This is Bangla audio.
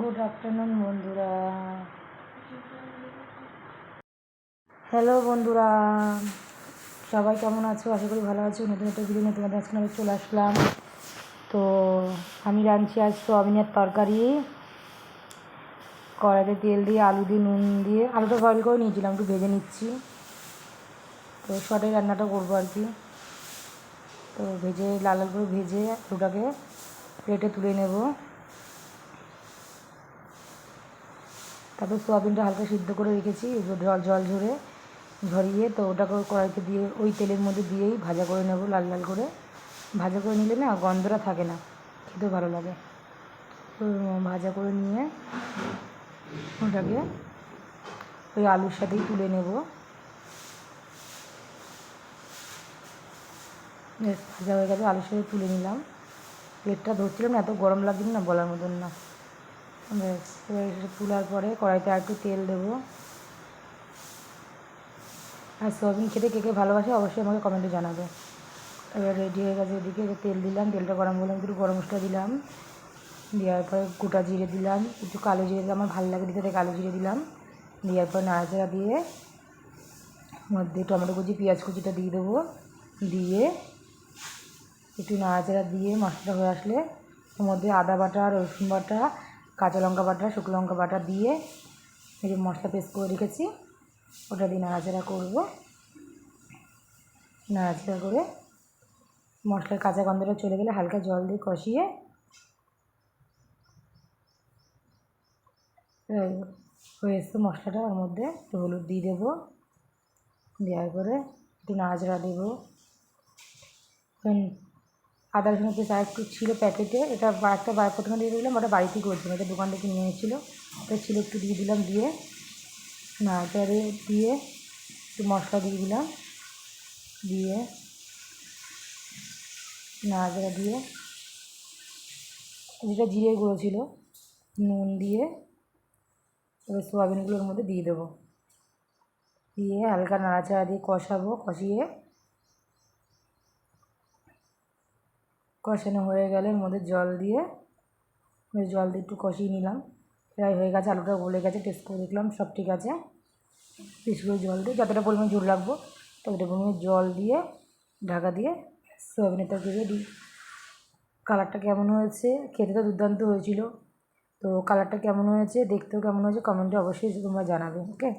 গুড আফটারনুন বন্ধুরা। হ্যালো বন্ধুরা। সবাই কেমন আছো? আশা করি ভালো আছো। নতুন একটা ভিডিও নিয়ে তোমাদের আজকে চলে আসলাম। তো আমি রাঁধছি আজ সোয়াবিনের তরকারি। কড়াইতে তেল দিয়ে আলু দিয়ে নুন দিয়ে, আলুটা বয়েল করে নিয়েছিলাম, একটু ভেজে নিচ্ছি। তো শর্টে রান্নাটা করব আর কি। তো ভেজে, লাল লাল করে ভেজে আলুটাকে প্লেটে তুলে নেব। তারপর সোয়াবিনটা হালকা সিদ্ধ করে রেখেছি জল জল ঝরে ঝরিয়ে তো ওটাকে কড়াইতে দিয়ে, ওই তেলের মধ্যে দিয়েই ভাজা করে নেব লাল লাল করে। ভাজা করে নিলে না গন্ধটা থাকে না, খেতেও ভালো লাগে। তো ভাজা করে নিয়ে ওটাকে ওই আলুর সাথেই তুলে নেব। ভাজা হয়ে গেছে আলুর সাথে তুলে নিলাম। প্লেটটা ধরছিলাম না, এত গরম লাগছিল না বলার মতন না। তোলার পরে কড়াইতে আর একটু তেল দেবো। আর সোয়াবিন খেতে কে কে ভালোবাসে অবশ্যই আমাকে কমেন্টে জানাবে। এবার রেডি হয়ে গেছে এদিকে তেল দিলাম, তেলটা গরম করলাম একটু গরম মশলা দিলাম। দেওয়ার পরে গোটা জিরে দিলাম, একটু কালো জিরে দিলাম, আমার ভালো লাগে দিতে কালো জিরে দিলাম। দেওয়ার পর নাড়াচাড়া দিয়ে মধ্যে টমেটো কুচি, পেঁয়াজ কুচিটা দিয়ে দেবো। দিয়ে একটু নাড়াচাড়া দিয়ে মশলাটা হয়ে আসলে ওর মধ্যে আদা বাটা, রসুন বাটা কাঁচা লঙ্কা বাটা, শুকনো লঙ্কা বাটা দিয়ে এই যে মশলা পেস্ট করে রেখেছি, ওটা দিয়ে নাড়াচাড়া করব। নাড়াচাড়া করে মশলার কাঁচা গন্ধটা চলে গেলে হালকা জল দিয়ে কষিয়ে হয়ে এসছে মশলাটা, ওর মধ্যে একটু হলুদ দিয়ে দেবো। দেওয়ার পরে একটু নাড়াচাড়া দেবো। আদা রসুনের পেস্ট আর একটু ছিল প্যাকেটে এটা একটা প্রথমে দিয়ে দিলাম, ওটা বাড়িতেই করছিলাম এটা দোকান থেকে নিয়ে এসেছিল। ওটা ছিল একটু দিয়ে দিলাম, দিয়ে নাড়াচাড়ে দিয়ে একটু মশলা দিয়ে দিলাম, দিয়ে নাড়াচাড়া দিয়ে যেটা জিরে গুঁড়ো ছিল, নুন দিয়ে এবার সোয়াবিনগুলোর মধ্যে দিয়ে দেবো। দিয়ে হালকা নাড়াচাড়া দিয়ে কষাবো, কষিয়ে কষানো হয়ে গেলে মধ্যে জল দিয়ে জল দিয়ে একটু কষিয়ে নিলাম। প্রায় হয়ে গেছে, আলুটা গলে গেছে টেস্ট করে দেখলাম, সব ঠিক আছে। বেশি করে জল দিয়ে যতটা পরিমাণ ঝোল রাখব ততটা পরিমাণে জল দিয়ে, ঢাকা দিয়ে সোয়াবিনের তরকারি দিই কালারটা কেমন হয়েছে? খেতে তো দুর্দান্ত হয়েছিল। তো কালারটা কেমন হয়েছে? দেখতেও কেমন হয়েছে? কমেন্টে অবশ্যই তোমরা জানাবে ওকে